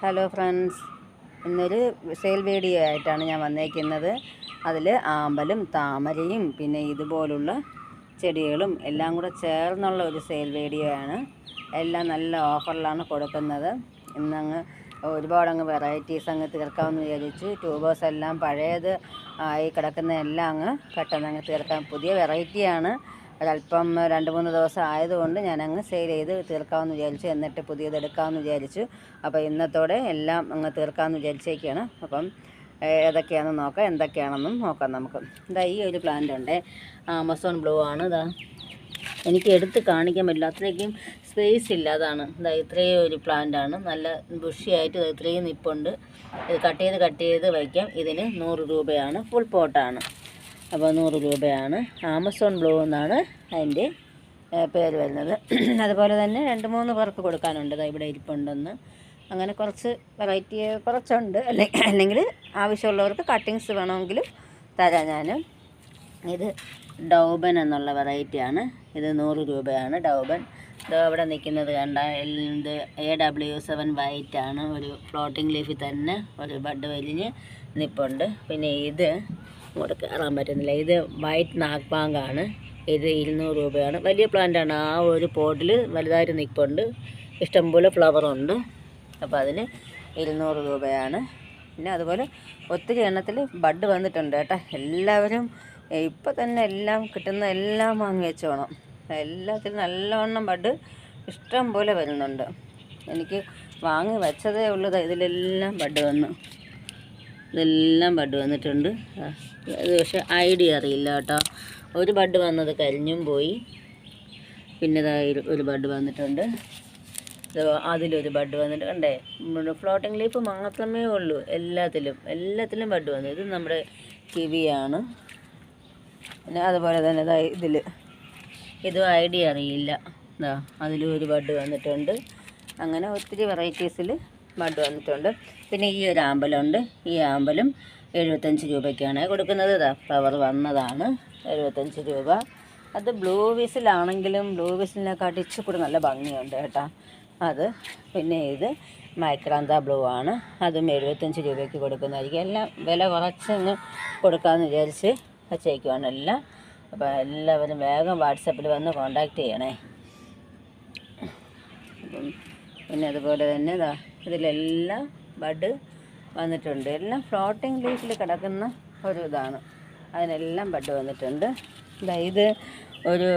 Hello friends. ഇന്നൊരു sale video ആയിട്ടാണ് ഞാൻ വന്നേക്കുന്നത്. അതിൽ ആമ്പലും താമരയും പിന്നെ ഇതുപോലുള്ള ചെടികളും എല്ലാം കൂടെ ചേർന്നുള്ള ഒരു സെയിൽ വീഡിയോ ആണ്. എല്ലാം നല്ല ഓഫറിലാണ് കൊടുക്കുന്നത്. ഇന്നങ്ങ് ഒരുപാട് അങ്ങ് വെറൈറ്റീസ് അങ്ങ് തീർക്കാമെന്ന് വിചാരിച്ചു ട്യൂബേഴ്സ് എല്ലാം പഴയത് ആയി കിടക്കുന്ന എല്ലാം അങ്ങ് പെട്ടെന്ന് അങ്ങ് തീർക്കാം പുതിയ വെറൈറ്റിയാണ് ഒരല്പം രണ്ട് മൂന്ന് ദിവസം ആയതുകൊണ്ട് ഞാനങ്ങ് സെയിൽ ചെയ്ത് തീർക്കാമെന്ന് വിചാരിച്ചു. എന്നിട്ട് പുതിയത് എടുക്കാമെന്ന് വിചാരിച്ചു. അപ്പോൾ ഇന്നത്തോടെ എല്ലാം അങ്ങ് തീർക്കാമെന്ന് വിചാരിച്ചേക്കാണ്. അപ്പം ഏതൊക്കെയാണെന്ന് നോക്കാം. എന്തൊക്കെയാണെന്നും നോക്കാം നമുക്ക്. ഇതാ ഈ ഒരു പ്ലാന്റ് ഉണ്ട്. ആമസോൺ ബ്ലൂ ആണ്. ഇതാ എനിക്ക് എടുത്ത് കാണിക്കാൻ പറ്റില്ല. അത്രയ്ക്കും സ്പേസ് ഇല്ല. അതാണ്. ഇതാ ഇത്രയും ഒരു പ്ലാന്റ് ആണ്. നല്ല ബുഷിയായിട്ട് ഇത് ഇത്രയും നിപ്പുണ്ട്. ഇത് കട്ട് ചെയ്ത് കട്ട് ചെയ്ത് വയ്ക്കാം. ഇതിന് നൂറ് രൂപയാണ്. ഫുൾ പോട്ടാണ് അപ്പോൾ നൂറ് രൂപയാണ്. ആമസോൺ ബ്ലൂ എന്നാണ് അതിന്റെ പേര് വരുന്നത്. അതുപോലെ തന്നെ രണ്ട് മൂന്ന് പേർക്ക് കൊടുക്കാനുണ്ട്. ഇവിടെ ഇരിപ്പുണ്ടെന്ന്. അങ്ങനെ കുറച്ച് വെറൈറ്റി കുറച്ചുണ്ട്. അല്ലെങ്കിൽ അല്ലെങ്കിൽ ആവശ്യമുള്ളവർക്ക് കട്ടിങ്സ് വേണമെങ്കിലും തരാം ഞാൻ. ഇത് ഡൗബൻ എന്നുള്ള വെറൈറ്റിയാണ് ഇത് നൂറ് രൂപയാണ് ഡൗബൻ. ഇത് അവിടെ നിൽക്കുന്നത് കണ്ട ഇത് എ ഡബ്ല്യു സെവൻ വൈറ്റ് ആണ്. ഒരു ഫ്ലോട്ടിംഗ് ലീഫിൽ തന്നെ ഒരു ബഡ് വലിഞ്ഞ് നിപ്പുണ്ട്. പിന്നെ ഇത് ഇങ്ങോട്ട് കയറാൻ പറ്റുന്നില്ല. ഇത് വൈറ്റ് നാഗ്പാങ്കാണ് ഇത് ഇരുന്നൂറ് രൂപയാണ്. വലിയ പ്ലാന്റാണ് ആ ഒരു പോട്ടിൽ വലുതായിട്ട് നിൽപ്പുണ്ട് ഇഷ്ടംപോലെ ഫ്ലവറുണ്ട് അപ്പോൾ അതിന് ഇരുന്നൂറ് രൂപയാണ്. പിന്നെ അതുപോലെ ഒത്തിരി എണ്ണത്തിൽ ബഡ് വന്നിട്ടുണ്ട് കേട്ടോ. എല്ലാവരും ഇപ്പോൾ തന്നെ എല്ലാം കിട്ടുന്ന എല്ലാം വാങ്ങി വെച്ചോണം. എല്ലാത്തിലും നല്ലവണ്ണം ബഡ് ഇഷ്ടം പോലെ വരുന്നുണ്ട്. എനിക്ക് വാങ്ങി വെച്ചതേ ഉള്ളത് ഇതിലെല്ലാം ബഡ് വന്നു. ഇതെല്ലാം ബഡ് വന്നിട്ടുണ്ട്. ഇത് പക്ഷേ ഐഡിയ അറിയില്ല കേട്ടോ. ഒരു ബഡ് വന്നത് കരിഞ്ഞും പോയി. പിന്നെ ഒരു- ബഡ് വന്നിട്ടുണ്ട്. അതിലൊരു ബഡ് വന്നിട്ട് കണ്ടേ ഫ്ലോട്ടിംഗ് ലീഫ് മാത്രമേ ഉള്ളൂ. എല്ലാത്തിലും എല്ലാത്തിലും ബഡ് വന്നു. ഇത് നമ്മുടെ കിവിയാണ്. പിന്നെ അതുപോലെ തന്നെ ഇതാ ഇതിൽ ഇതും ഐഡിയ അറിയില്ല. അതിലും ഒരു ബഡ് വന്നിട്ടുണ്ട്. അങ്ങനെ ഒത്തിരി വെറൈറ്റീസിൽ ബഡ് വന്നിട്ടുണ്ട്. പിന്നെ ഈ ഒരു ആമ്പലുണ്ട്. ഈ ആമ്പലും എഴുപത്തഞ്ച് രൂപയ്ക്കാണ് കൊടുക്കുന്നത്. ഇതാ ഫ്ലവർ വന്നതാണ്. എഴുപത്തഞ്ച് രൂപ. അത് ബ്ലൂ വിസിലാണെങ്കിലും ബ്ലൂ വിസിലിനെക്കാട്ടി ഇച്ചിരി കൂടി നല്ല ഭംഗിയുണ്ട് കേട്ടോ. അത് പിന്നെ ഇത് മൈക്രാന്ത ബ്ലൂ ആണ്. അതും എഴുപത്തഞ്ച് രൂപയ്ക്ക് കൊടുക്കുന്നതായിരിക്കും. എല്ലാം വില കുറച്ചങ്ങ് കൊടുക്കാമെന്ന് വിചാരിച്ച് വച്ചേക്കുവാണ് എല്ലാം. അപ്പോൾ എല്ലാവരും വേഗം വാട്സപ്പിൽ വന്ന് കോണ്ടാക്ട് ചെയ്യണേ. പിന്നെ അതുപോലെ തന്നെ ഇതാ ഇതിലെല്ലാം ബഡ് വന്നിട്ടുണ്ട്. എല്ലാം ഫ്ലോട്ടിംഗ് ലീഫിൽ കിടക്കുന്ന ഒരു ഇതാണ്. അതിനെല്ലാം ബഡ് വന്നിട്ടുണ്ട്. ഇതാ ഒരു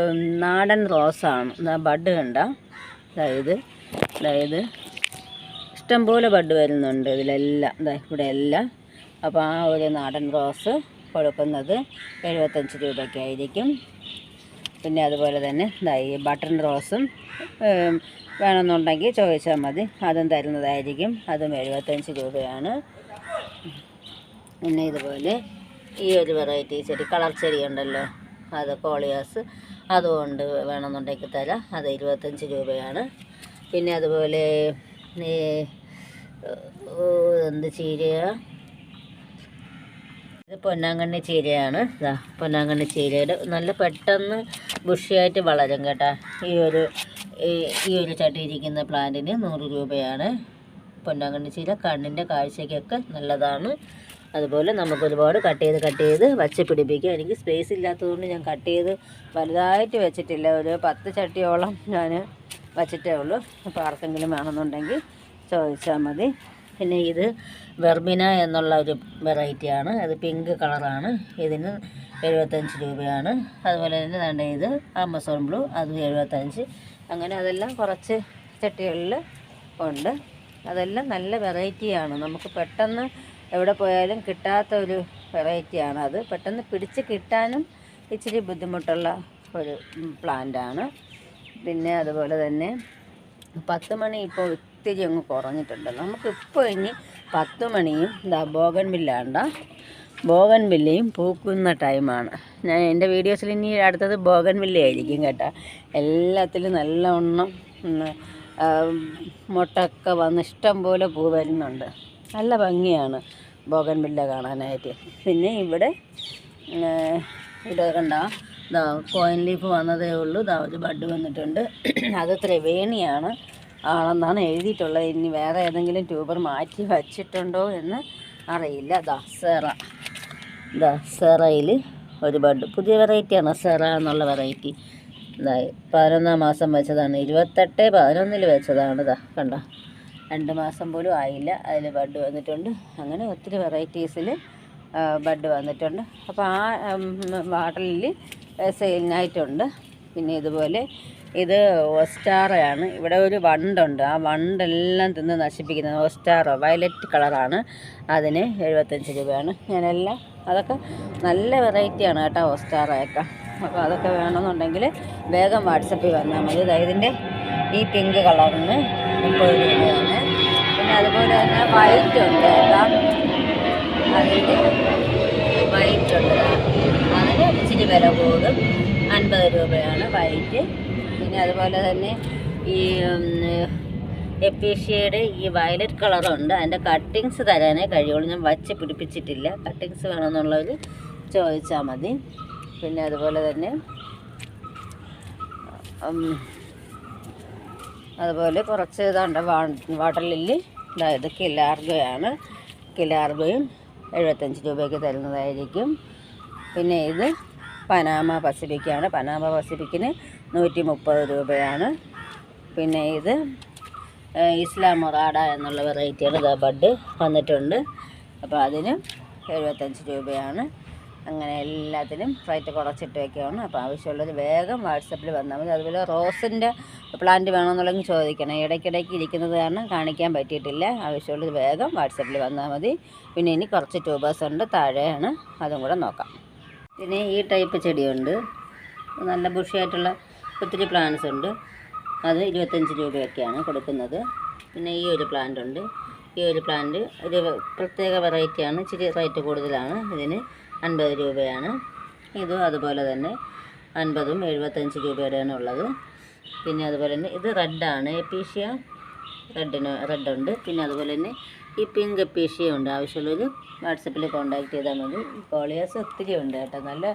നാടൻ റോസാണ്. ബഡ് കണ്ട? അതായത് അതായത് ഇഷ്ടംപോലെ ബഡ് വരുന്നുണ്ട് ഇതിലെല്ലാം. ഇതാ ഇവിടെ എല്ലാം അപ്പോൾ ആ ഒരു നാടൻ റോസ് കൊടുക്കുന്നത് എഴുപത്തഞ്ച് രൂപയ്ക്കായിരിക്കും. പിന്നെ അതുപോലെ തന്നെ ഈ ബട്ടൺ റോസും വേണമെന്നുണ്ടെങ്കിൽ ചോദിച്ചാൽ മതി. അതും തരുന്നതായിരിക്കും. അതും എഴുപത്തഞ്ച് രൂപയാണ്. പിന്നെ ഇതുപോലെ ഈ ഒരു വെറൈറ്റി ചെടി കളർ ചെടി ഉണ്ടല്ലോ. അത് കോളിയാസ്. അതുകൊണ്ട് വേണമെന്നുണ്ടെങ്കിൽ തരാം. അത് ഇരുപത്തഞ്ച് രൂപയാണ്. പിന്നെ അതുപോലെ ഈ എന്ത് ചീരയ? ഇത് പൊന്നാങ്കണ്ണി ചീരയാണ്. പൊന്നാങ്കണ്ണി ചീരയുടെ നല്ല പെട്ടെന്ന് ബുഷിയായിട്ട് വളരും കേട്ടോ. ഈ ഒരു ഈ- ഒരു ചട്ടിയിരിക്കുന്ന പ്ലാന്റിന് നൂറ് രൂപയാണ്. പൊന്നാങ്കണ്ണി ചീര കണ്ണിന്റെ കാഴ്ചയ്ക്കൊക്കെ നല്ലതാണ്. അതുപോലെ നമുക്ക് ഒരുപാട് കട്ട് ചെയ്ത് കട്ട് ചെയ്ത് വച്ച് പിടിപ്പിക്കാം. എനിക്ക് സ്പേസ് ഇല്ലാത്തതുകൊണ്ട് ഞാൻ കട്ട് ചെയ്ത് വലുതായിട്ട് വെച്ചിട്ടില്ല. ഒരു പത്ത് ചട്ടിയോളം ഞാൻ വച്ചിട്ടേ ഉള്ളൂ. അപ്പോൾ ആർക്കെങ്കിലും വേണമെന്നുണ്ടെങ്കിൽ ചോദിച്ചാൽ മതി. പിന്നെ ഇത് വെർമിന എന്നുള്ള ഒരു വെറൈറ്റിയാണ് അത് പിങ്ക് കളറാണ് ഇതിന് എഴുപത്തഞ്ച് രൂപയാണ്. അതുപോലെ തന്നെ ഇത് ആമസോൺ ബ്ലൂ അതും എഴുപത്തഞ്ച്. അങ്ങനെ അതെല്ലാം കുറച്ച് ചട്ടികളിൽ ഉണ്ട്. അതെല്ലാം നല്ല വെറൈറ്റിയാണ് നമുക്ക് പെട്ടെന്ന് എവിടെ പോയാലും കിട്ടാത്ത ഒരു വെറൈറ്റിയാണ് അത്. പെട്ടെന്ന് പിടിച്ച് കിട്ടാനും ഇച്ചിരി ബുദ്ധിമുട്ടുള്ള ഒരു പ്ലാന്റാണ് പിന്നെ അതുപോലെ തന്നെ പത്ത് മണി ഇപ്പോൾ ഒത്തിരി അങ്ങ് കുറഞ്ഞിട്ടുണ്ട് നമുക്കിപ്പോൾ ഇനി പത്ത് മണിയും ഇതാ ബോഗൻ ബില്ലാണ്ട. ബോഗൻ ബില്ലയും പൂക്കുന്ന ടൈമാണ് ഞാൻ എന്റെ വീഡിയോസിൽ ഇനി അടുത്തത് ബോഗൻ ആയിരിക്കും കേട്ടോ. എല്ലാത്തിലും നല്ലവണ്ണം മുട്ടൊക്കെ വന്ന് ഇഷ്ടം പോലെ പൂ വരുന്നുണ്ട്. നല്ല ഭംഗിയാണ് ബോഗൻ വില്ല കാണാനായിട്ട്. പിന്നെ ഇവിടെ ഇവിടെ കണ്ട? ഇതാ കോയിൻ ലീഫ് വന്നതേ ഉള്ളൂ. ഇതാ ഒരു ബഡ് വന്നിട്ടുണ്ട്. അത് ത്രിവേണിയാണ്. ആണെന്നാണ് എഴുതിയിട്ടുള്ളത്. ഇനി വേറെ ഏതെങ്കിലും ട്യൂബർ മാറ്റി വച്ചിട്ടുണ്ടോ എന്ന് അറിയില്ല. ദസറ ദസറയിൽ ഒരു ബഡ് പുതിയ വെറൈറ്റിയാണ് സെറ എന്നുള്ള വെറൈറ്റി. ഇതായി പതിനൊന്നാം മാസം വെച്ചതാണ്. ഇരുപത്തെട്ട് പതിനൊന്നിൽ വെച്ചതാണ്. ഇതാ കണ്ട? രണ്ട് മാസം പോലും ആയില്ല. അതിൽ ബഡ് വന്നിട്ടുണ്ട്. അങ്ങനെ ഒത്തിരി വെറൈറ്റീസിൽ ബഡ് വന്നിട്ടുണ്ട്. അപ്പോൾ ആ വാട്ടലിൽ സെയിലിനായിട്ടുണ്ട്. പിന്നെ ഇതുപോലെ ഇത് ഒസ്റ്റാറയാണ് ഇവിടെ ഒരു വണ്ടുണ്ട്. ആ വണ്ടെല്ലാം തിന്ന് നശിപ്പിക്കുന്നത് ഒസ്റ്റാറോ വയലറ്റ് കളറാണ് അതിന് എഴുപത്തഞ്ച് രൂപയാണ്. ഞാനെല്ലാം അതൊക്കെ നല്ല വെറൈറ്റിയാണ് കേട്ടോ ഒസ്റ്റാറയൊക്കെ അപ്പോൾ അതൊക്കെ വേണമെന്നുണ്ടെങ്കിൽ വേഗം വാട്സപ്പിൽ വന്നാൽ മതി. ഇതിന്റെ ഈ പിങ്ക് കളറിന് മുപ്പത് രൂപയാണ് പിന്നെ അതുപോലെ തന്നെ വൈറ്റ് ഉണ്ട്. കേട്ടോ അതിന്റെ വൈറ്റ് ഉണ്ട് അതിന് ഇച്ചിരി വില കൂടും അൻപത് രൂപയാണ് വൈറ്റ് പിന്നെ അതുപോലെ തന്നെ ഈ എപ്പീഷ്യയുടെ ഈ വയലറ്റ് കളറുണ്ട്. അതിന്റെ കട്ടിങ്സ് തരാനേ കഴിയുള്ളൂ. ഞാൻ വച്ച് പിടിപ്പിച്ചിട്ടില്ല. കട്ടിങ്സ് വേണമെന്നുള്ളവർ ചോദിച്ചാൽ മതി. പിന്നെ അതുപോലെ തന്നെ അതുപോലെ കുറച്ച് ഇതുണ്ട് വാട്ടർ ലില്ലി അതായത് കിലാർഗയാണ്. കിലാർഗയും എഴുപത്തഞ്ച് രൂപയ്ക്ക് തരുന്നതായിരിക്കും. പിന്നെ ഇത് പനാമ പസിഫിക്കാണ്. പനാമ പസിഫിക്കിന് നൂറ്റി മുപ്പത് രൂപയാണ്. പിന്നെ ഇത് ഇസ്ലാം മൊറാഡ എന്നുള്ള വെറൈറ്റിയാണ്. ഇതാ ബഡ് വന്നിട്ടുണ്ട്. അപ്പോൾ അതിന് എഴുപത്തഞ്ച് രൂപയാണ്. അങ്ങനെ എല്ലാത്തിനും റേറ്റ് കുറച്ചിട്ട് വയ്ക്കുകയാണ് അപ്പോൾ ആവശ്യമുള്ളത് വേഗം വാട്സപ്പിൽ വന്നാൽ മതി. അതുപോലെ റോസിന്റെ പ്ലാന്റ് വേണമെന്നുള്ളതെങ്കിൽ ചോദിക്കണം. ഇടയ്ക്കിടയ്ക്ക് ഇരിക്കുന്നത് കാരണം കാണിക്കാൻ പറ്റിയിട്ടില്ല. ആവശ്യമുള്ളത് വേഗം വാട്സപ്പിൽ വന്നാൽ മതി. പിന്നെ ഇനി കുറച്ച് ട്യൂബേഴ്സ് ഉണ്ട്. താഴെയാണ്. അതും കൂടെ നോക്കാം. പിന്നെ ഈ ടൈപ്പ് ചെടിയുണ്ട്. നല്ല ബുഷിയായിട്ടുള്ള ഒത്തിരി പ്ലാന്റ്സ് ഉണ്ട്. അത് ഇരുപത്തഞ്ച് രൂപയൊക്കെയാണ് കൊടുക്കുന്നത്. പിന്നെ ഈ ഒരു പ്ലാന്റ് ഉണ്ട്. ഈ ഒരു പ്ലാന്റ് ഒരു പ്രത്യേക വെറൈറ്റിയാണ് ഇച്ചിരി റേറ്റ് കൂടുതലാണ്. ഇതിന് അൻപത് രൂപയാണ്. ഇതും അതുപോലെ തന്നെ അൻപതും എഴുപത്തഞ്ച് രൂപയുടെയാണ് ഉള്ളത്. പിന്നെ അതുപോലെ തന്നെ ഇത് റെഡാണ് എപ്പീഷ്യ റെഡിന് റെഡുണ്ട് പിന്നെ അതുപോലെ തന്നെ ഈ പിങ്ക് എപ്പീഷ്യ ഉണ്ട്. ആവശ്യമുള്ളൊരു വാട്സപ്പിൽ കോൺടാക്ട് ചെയ്താൽ മതി. കോളിയാസ് ഒത്തിരി ഉണ്ട് കേട്ടോ. നല്ല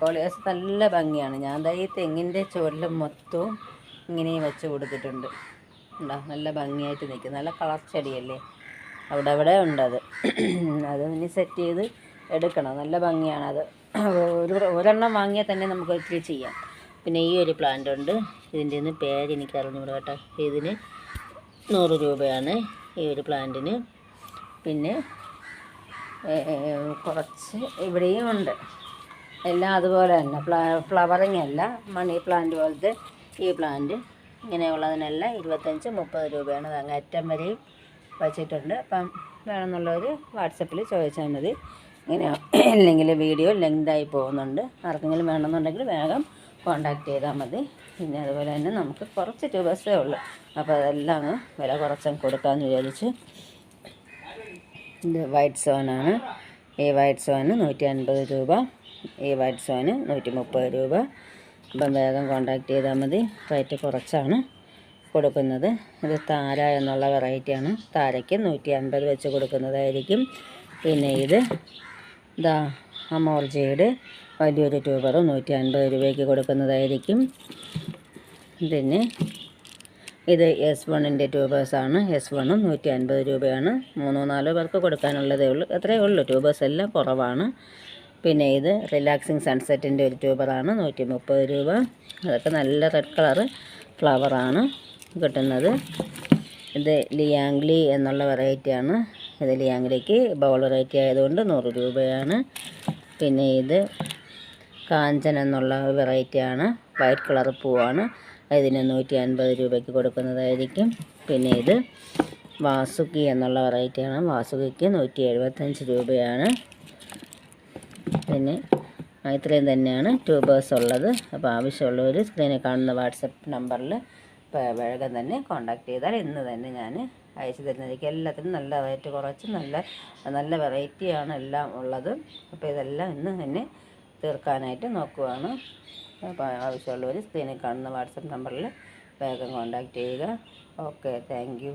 കോളിയാസ് നല്ല ഭംഗിയാണ്. ഞാൻ ദാ ഈ തെങ്ങിന്റെ ചുവട്ടിൽ മൊത്തവും ഇങ്ങനെ വെച്ച് കൊടുത്തിട്ടുണ്ട്. ഉണ്ടോ നല്ല ഭംഗിയായിട്ട് നിൽക്കും. നല്ല കളർ ചെടിയല്ലേ? അവിടെ അവിടെ ഉണ്ടത് അത്. ഇനി സെറ്റ് ചെയ്ത് എടുക്കണം. നല്ല ഭംഗിയാണത് ഒരു ഒരെണ്ണം വാങ്ങിയാൽ തന്നെ നമുക്ക് ഒത്തിരി ചെയ്യാം. പിന്നെ ഈ ഒരു പ്ലാന്റ് ഉണ്ട്. ഇതിന്റെ ഒന്നും പേര് എനിക്ക് അറിഞ്ഞൂടാ കേട്ടോ. ഇതിന് നൂറ് രൂപയാണ്. ഈ ഒരു പ്ലാന്റിന്. പിന്നെ കുറച്ച് ഇവിടെയും ഉണ്ട്. എല്ലാം അതുപോലെ തന്നെ. ഫ്ല ഫ്ലവറിങ് അല്ല മണി പ്ലാന്റ് പോലത്തെ ഈ പ്ലാന്റ്. ഇങ്ങനെയുള്ളതിനെല്ലാം ഇരുപത്തഞ്ച് മുപ്പത് രൂപയാണ് അങ്ങേറ്റം വരെയും വച്ചിട്ടുണ്ട്. അപ്പം വേണമെന്നുള്ളവർ വാട്സപ്പിൽ ചോദിച്ചാൽ മതി. ഇങ്ങനെ അല്ലെങ്കിൽ വീഡിയോ ലെങ്തായി പോകുന്നുണ്ട്. ആർക്കെങ്കിലും വേണമെന്നുണ്ടെങ്കിൽ വേഗം കോണ്ടാക്ട് ചെയ്താൽ മതി. പിന്നെ അതുപോലെ തന്നെ നമുക്ക് കുറച്ച് ട്യൂബേഴ്സേ ഉള്ളൂ. അപ്പോൾ അതെല്ലാം വില കുറച്ചങ്ങ് കൊടുക്കാമെന്ന് വിചാരിച്ച് ഇത് വൈറ്റ് സോനാണ് ഈ വൈറ്റ് സോന് നൂറ്റി അൻപത് രൂപ. ഈ വൈറ്റ് സോന് നൂറ്റി മുപ്പത് രൂപ. അപ്പം വേഗം കോണ്ടാക്ട് ചെയ്താൽ മതി. റേറ്റ് കുറച്ചാണ് കൊടുക്കുന്നത്. ഇത് താര എന്നുള്ള വെറൈറ്റിയാണ് താരയ്ക്ക് നൂറ്റി അൻപത് വെച്ച് കൊടുക്കുന്നതായിരിക്കും. പിന്നെ ഇത് ഇതാ അമോർജയുടെ വലിയൊരു ട്യൂബർ നൂറ്റി അൻപത് രൂപയ്ക്ക് കൊടുക്കുന്നതായിരിക്കും. പിന്നെ ഇത് എസ് വണ്ണിന്റെ ട്യൂബേഴ്സാണ് എസ് വണ്ണും നൂറ്റി അൻപത് രൂപയാണ്. മൂന്നോ നാലോ പേർക്ക് കൊടുക്കാനുള്ളതേ ഉള്ളൂ. അത്രയേ ഉള്ളൂ. ട്യൂബേഴ്സ് എല്ലാം കുറവാണ്. പിന്നെ ഇത് റിലാക്സിങ് സൺസെറ്റിന്റെ ഒരു ട്യൂബറാണ് നൂറ്റി മുപ്പത് രൂപ. അതൊക്കെ നല്ല റെഡ് കളറ് ഫ്ലവറാണ് കിട്ടുന്നത്. ഇത് ലിയാങ്ലി എന്നുള്ള വെറൈറ്റിയാണ് ഇത് ലിയാങ്ങിലേക്ക് ബൗൾ ആയതുകൊണ്ട് നൂറ് രൂപയാണ്. പിന്നെ ഇത് കാഞ്ചൻ എന്നുള്ള വെറൈറ്റിയാണ് വൈറ്റ് കളർ പൂവാണ്. ഇതിന് നൂറ്റി അൻപത് രൂപയ്ക്ക് കൊടുക്കുന്നതായിരിക്കും. പിന്നെ ഇത് വാസുക്കി എന്നുള്ള വെറൈറ്റിയാണ് വാസുകിക്ക് നൂറ്റി എഴുപത്തഞ്ച് രൂപയാണ്. പിന്നെ ഇത്രയും തന്നെയാണ് ട്യൂബേഴ്സ് ഉള്ളത്. അപ്പോൾ ആവശ്യമുള്ളവർ സ്ക്രീനിൽ കാണുന്ന വാട്സപ്പ് നമ്പറിൽ വേഗം തന്നെ കോൺടാക്ട് ചെയ്താൽ ഇന്ന് തന്നെ ഞാൻ അയച്ചു തരുന്നതായിരിക്കും. എല്ലാത്തിനും നല്ല റേറ്റ് കുറച്ച് നല്ല നല്ല വെറൈറ്റിയാണ് എല്ലാം ഉള്ളത്. അപ്പോൾ ഇതെല്ലാം ഇന്ന് തന്നെ തീർക്കാനായിട്ട് നോക്കുവാണ്. അപ്പോൾ ആവശ്യമുള്ളവർ സ്ക്രീനിൽ കാണുന്ന വാട്സപ്പ് നമ്പറിൽ വേഗം കോൺടാക്റ്റ് ചെയ്യുക. Okay thank